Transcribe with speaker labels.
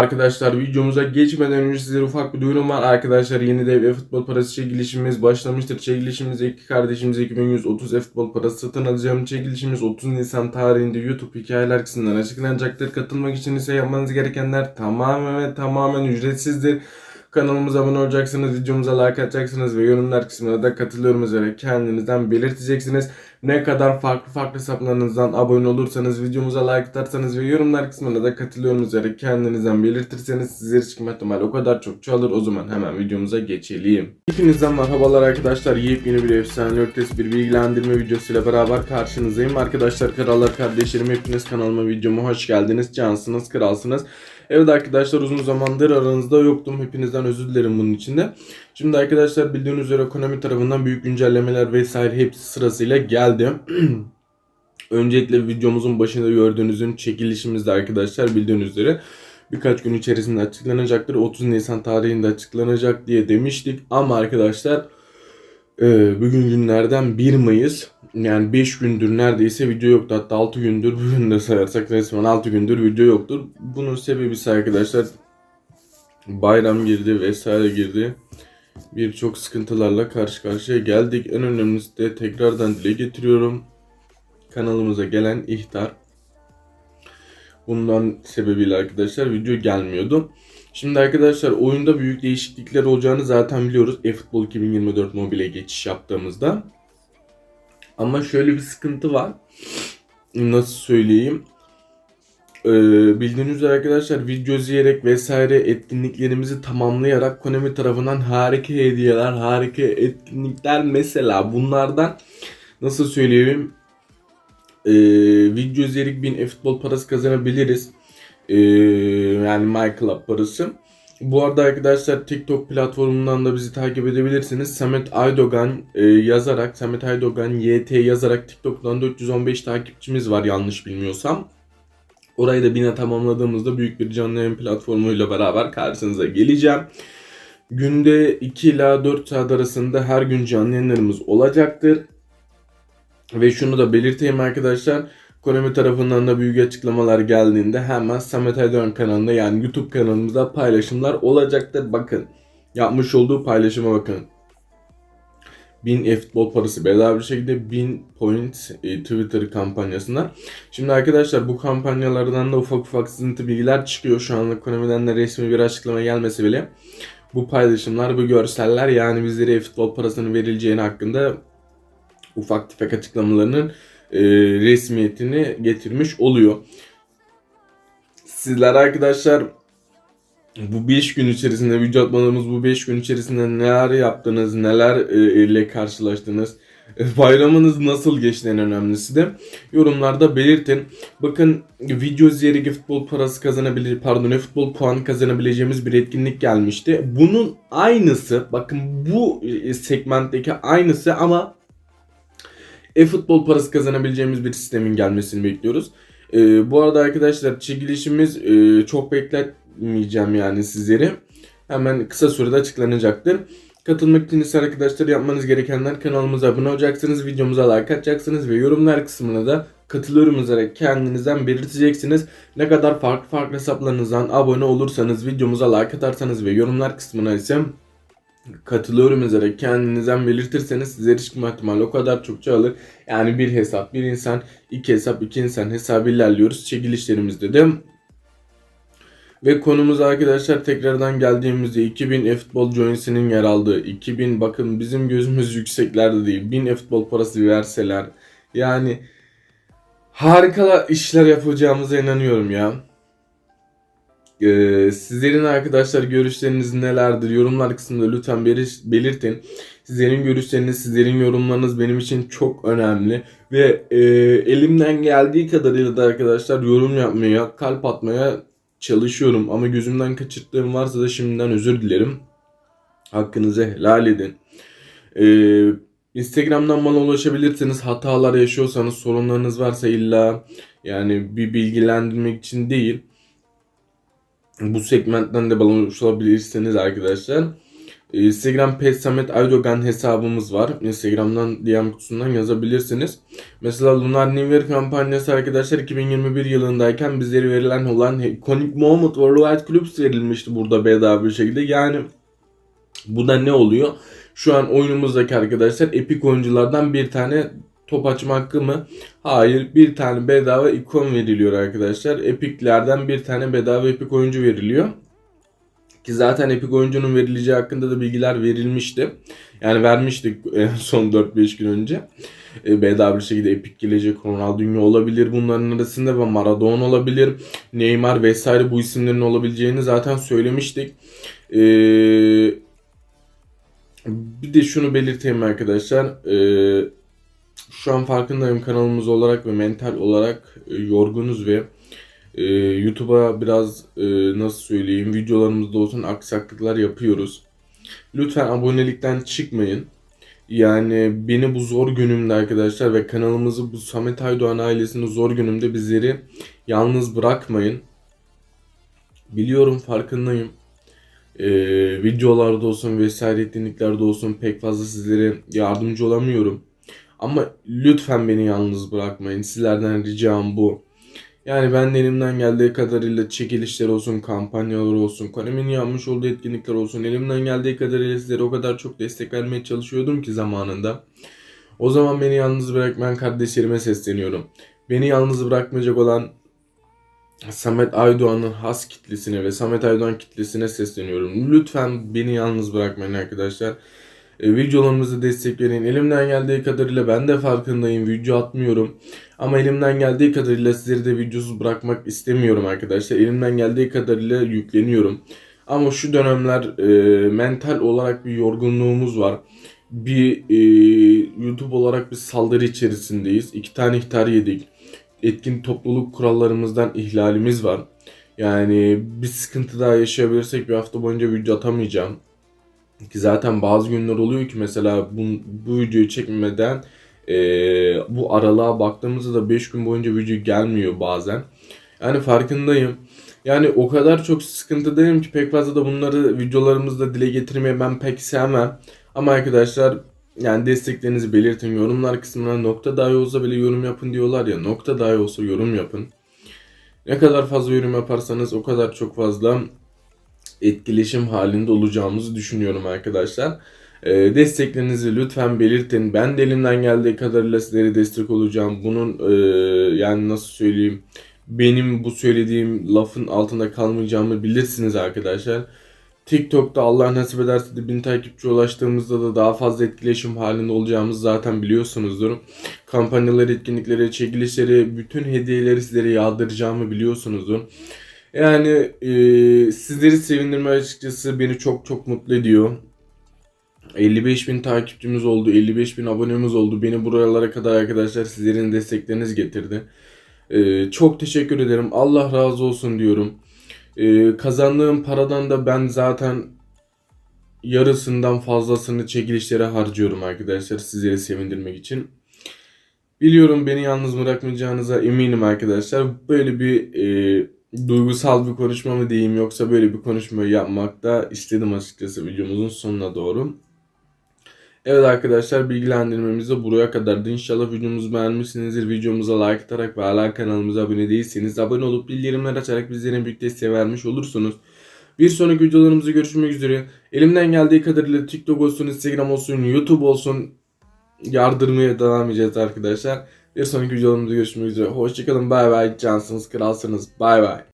Speaker 1: Arkadaşlar videomuza geçmeden önce sizlere ufak bir duyurum var. Arkadaşlar yeni dev ve futbol parası çekilişimiz başlamıştır. Çekilişimizde iki kardeşimize 2130 futbol parası satın alacağım. Çekilişimiz 30 Nisan tarihinde YouTube hikayeler kısmından açıklanacaktır. Katılmak için ise yapmanız gerekenler tamamen ve tamamen ücretsizdir. Kanalımıza abone olacaksınız, videomuza like atacaksınız ve yorumlar kısmına da katılıyorum üzere kendinizden belirteceksiniz. Ne kadar farklı farklı hesaplarınızdan abone olursanız, videomuza like atarsanız ve yorumlar kısmına da katılıyorum üzere kendinizden belirtirseniz sizlere çıkma ihtimali o kadar çok çoğalır. O zaman hemen videomuza geçelim. Hepinizden merhabalar arkadaşlar. Yepyeni bir efsane ötesi bir bilgilendirme videosuyla beraber karşınızdayım. Arkadaşlar krallar kardeşlerim hepiniz kanalıma videoma hoş geldiniz. Cansınız, kralsınız. Evet arkadaşlar uzun zamandır aranızda yoktum. Hepinizden özür dilerim bunun için de. Şimdi arkadaşlar bildiğiniz üzere ekonomi tarafından büyük güncellemeler vesaire hepsi sırasıyla geldi. Öncelikle videomuzun başında gördüğünüzün çekilişimizde arkadaşlar bildiğiniz üzere birkaç gün içerisinde açıklanacaktır. 30 Nisan tarihinde açıklanacak diye demiştik. Ama arkadaşlar e, bugün günlerden 1 Mayıs. Yani 5 gündür neredeyse video yoktu. Hatta 6 gündür bugün de sayarsak resmen 6 gündür video yoktur. Bunun sebebi ise arkadaşlar bayram girdi vesaire girdi. Birçok sıkıntılarla karşı karşıya geldik. En önemlisi de tekrardan dile getiriyorum. Kanalımıza gelen ihtar. Bundan sebebiyle arkadaşlar video gelmiyordu. Şimdi arkadaşlar oyunda büyük değişiklikler olacağını zaten biliyoruz. eFootball 2024 mobile geçiş yaptığımızda. Ama şöyle bir sıkıntı var. Nasıl söyleyeyim? Ee, bildiğiniz üzere arkadaşlar video izleyerek vesaire etkinliklerimizi tamamlayarak Konami tarafından harika hediyeler, harika etkinlikler mesela bunlardan nasıl söyleyeyim ee, video izleyerek 1000 e-futbol parası kazanabiliriz. Ee, yani MyClub parası. Bu arada arkadaşlar TikTok platformundan da bizi takip edebilirsiniz. Samet Aydogan e, yazarak, Samet Aydogan YT yazarak TikTok'tan 415 takipçimiz var yanlış bilmiyorsam. Orayı da bine tamamladığımızda büyük bir canlı yayın platformuyla beraber karşınıza geleceğim. Günde 2 ila 4 saat arasında her gün canlı yayınlarımız olacaktır. Ve şunu da belirteyim arkadaşlar. Konami tarafından da büyük açıklamalar geldiğinde hemen Samet Aydoğan kanalında yani YouTube kanalımızda paylaşımlar olacaktır. Bakın yapmış olduğu paylaşıma bakın. 1000 e-futbol parası bedava bir şekilde 1000 point e, Twitter kampanyasına. Şimdi arkadaşlar bu kampanyalardan da ufak ufak sızıntı bilgiler çıkıyor. Şu anlık Konami'den de resmi bir açıklama gelmese bile. Bu paylaşımlar, bu görseller yani bizlere e-futbol parasının verileceğini hakkında ufak tefek açıklamalarının e, resmiyetini getirmiş oluyor. Sizler arkadaşlar bu 5 gün içerisinde video atmadığımız bu 5 gün içerisinde neler yaptınız, neler e, ile karşılaştınız, bayramınız nasıl geçti en önemlisi de yorumlarda belirtin. Bakın video izleyerek futbol parası kazanabilir, pardon futbol puanı kazanabileceğimiz bir etkinlik gelmişti. Bunun aynısı, bakın bu e, segmentteki aynısı ama e-futbol parası kazanabileceğimiz bir sistemin gelmesini bekliyoruz. Ee, bu arada arkadaşlar çekilişimiz e, çok bekletmeyeceğim yani sizleri. Hemen kısa sürede açıklanacaktır. Katılmak için ise arkadaşlar yapmanız gerekenler kanalımıza abone olacaksınız, videomuza like atacaksınız ve yorumlar kısmına da katılıyorum üzere kendinizden belirteceksiniz. Ne kadar farklı farklı hesaplarınızdan abone olursanız, videomuza like atarsanız ve yorumlar kısmına ise katılıyorum üzere kendinizden belirtirseniz size çıkma ihtimali o kadar çok çoğalır. Yani bir hesap bir insan, iki hesap iki insan hesabı ilerliyoruz çekilişlerimizde de. Ve konumuz arkadaşlar tekrardan geldiğimizde 2000 e-futbol joins'inin yer aldığı 2000 bakın bizim gözümüz yükseklerde değil 1000 e-futbol parası verseler yani harika işler yapacağımıza inanıyorum ya. Ee, sizlerin arkadaşlar görüşleriniz nelerdir? Yorumlar kısmında lütfen belirtin. Sizlerin görüşleriniz, sizlerin yorumlarınız benim için çok önemli. Ve e, elimden geldiği kadarıyla da arkadaşlar yorum yapmaya, kalp atmaya çalışıyorum. Ama gözümden kaçırttığım varsa da şimdiden özür dilerim. Hakkınızı helal edin. Ee, Instagram'dan bana ulaşabilirsiniz. Hatalar yaşıyorsanız, sorunlarınız varsa illa yani bir bilgilendirmek için değil bu segmentten de bana ulaşabilirseniz arkadaşlar. Instagram Samet Aydogan hesabımız var. Instagram'dan DM kutusundan yazabilirsiniz. Mesela Lunar New kampanyası arkadaşlar 2021 yılındayken bizlere verilen olan Iconic Moment Worldwide Clubs verilmişti burada bedava bir şekilde. Yani bu da ne oluyor? Şu an oyunumuzdaki arkadaşlar epik oyunculardan bir tane top açma hakkı mı? Hayır. Bir tane bedava ikon veriliyor arkadaşlar. Epiklerden bir tane bedava epik oyuncu veriliyor. Ki zaten epik oyuncunun verileceği hakkında da bilgiler verilmişti. Yani vermiştik son 4-5 gün önce. E, bedava bir şekilde epik gelecek Ronaldinho olabilir bunların arasında ve Maradona olabilir. Neymar vesaire bu isimlerin olabileceğini zaten söylemiştik. Eee bir de şunu belirteyim arkadaşlar. Ee, şu an farkındayım kanalımız olarak ve mental olarak e, yorgunuz ve e, YouTube'a biraz e, nasıl söyleyeyim videolarımızda olsun aksaklıklar yapıyoruz. Lütfen abonelikten çıkmayın. Yani beni bu zor günümde arkadaşlar ve kanalımızı bu Samet Aydoğan ailesini zor günümde bizleri yalnız bırakmayın. Biliyorum farkındayım e, videolarda olsun vesaire etkinliklerde olsun pek fazla sizlere yardımcı olamıyorum. Ama lütfen beni yalnız bırakmayın. Sizlerden ricam bu. Yani ben de elimden geldiği kadarıyla çekilişler olsun, kampanyalar olsun, Konami'nin yapmış olduğu etkinlikler olsun. Elimden geldiği kadarıyla sizlere o kadar çok destek vermeye çalışıyordum ki zamanında. O zaman beni yalnız bırakmayan kardeşlerime sesleniyorum. Beni yalnız bırakmayacak olan Samet Aydoğan'ın has kitlesine ve Samet Aydoğan kitlesine sesleniyorum. Lütfen beni yalnız bırakmayın arkadaşlar. E, videolarımızı destek verin. Elimden geldiği kadarıyla ben de farkındayım. Video atmıyorum. Ama elimden geldiği kadarıyla sizleri de videosuz bırakmak istemiyorum arkadaşlar. Elimden geldiği kadarıyla yükleniyorum. Ama şu dönemler e, mental olarak bir yorgunluğumuz var. Bir e, YouTube olarak bir saldırı içerisindeyiz. İki tane ihtar yedik etkin topluluk kurallarımızdan ihlalimiz var. Yani bir sıkıntı daha yaşayabilirsek bir hafta boyunca video atamayacağım. Ki zaten bazı günler oluyor ki mesela bu, bu videoyu çekmeden e, bu aralığa baktığımızda da 5 gün boyunca video gelmiyor bazen. Yani farkındayım. Yani o kadar çok sıkıntıdayım ki pek fazla da bunları videolarımızda dile getirmeye ben pek sevmem. Ama arkadaşlar yani desteklerinizi belirtin. Yorumlar kısmına nokta dahi olsa bile yorum yapın diyorlar ya. Nokta dahi olsa yorum yapın. Ne kadar fazla yorum yaparsanız o kadar çok fazla etkileşim halinde olacağımızı düşünüyorum arkadaşlar. Ee, desteklerinizi lütfen belirtin. Ben de elimden geldiği kadarıyla sizlere destek olacağım. Bunun e, yani nasıl söyleyeyim benim bu söylediğim lafın altında kalmayacağımı bilirsiniz arkadaşlar. TikTok'ta Allah nasip ederse de 1000 takipçi ulaştığımızda da daha fazla etkileşim halinde olacağımız zaten biliyorsunuzdur. Kampanyaları, etkinlikleri, çekilişleri, bütün hediyeleri sizlere yağdıracağımı biliyorsunuzdur. Yani e, sizleri sevindirme açıkçası beni çok çok mutlu ediyor. 55 bin takipçimiz oldu, 55 bin abonemiz oldu. Beni buralara kadar arkadaşlar sizlerin destekleriniz getirdi. E, çok teşekkür ederim. Allah razı olsun diyorum. Ee, kazandığım paradan da ben zaten yarısından fazlasını çekilişlere harcıyorum arkadaşlar sizleri sevindirmek için. Biliyorum beni yalnız bırakmayacağınıza eminim arkadaşlar. Böyle bir e, duygusal bir konuşma mı diyeyim yoksa böyle bir konuşmayı yapmak da istedim açıkçası videomuzun sonuna doğru. Evet arkadaşlar bilgilendirmemiz de buraya kadardı. İnşallah videomuzu beğenmişsinizdir. Videomuza like atarak ve hala kanalımıza abone değilseniz abone olup bildirimler açarak bizlerin büyük desteği vermiş olursunuz. Bir sonraki videolarımızda görüşmek üzere. Elimden geldiği kadarıyla TikTok olsun, Instagram olsun, YouTube olsun yardırmaya devam edeceğiz arkadaşlar. Bir sonraki videolarımızda görüşmek üzere. Hoşçakalın. Bay bay. Cansınız, kralsınız. Bay bay.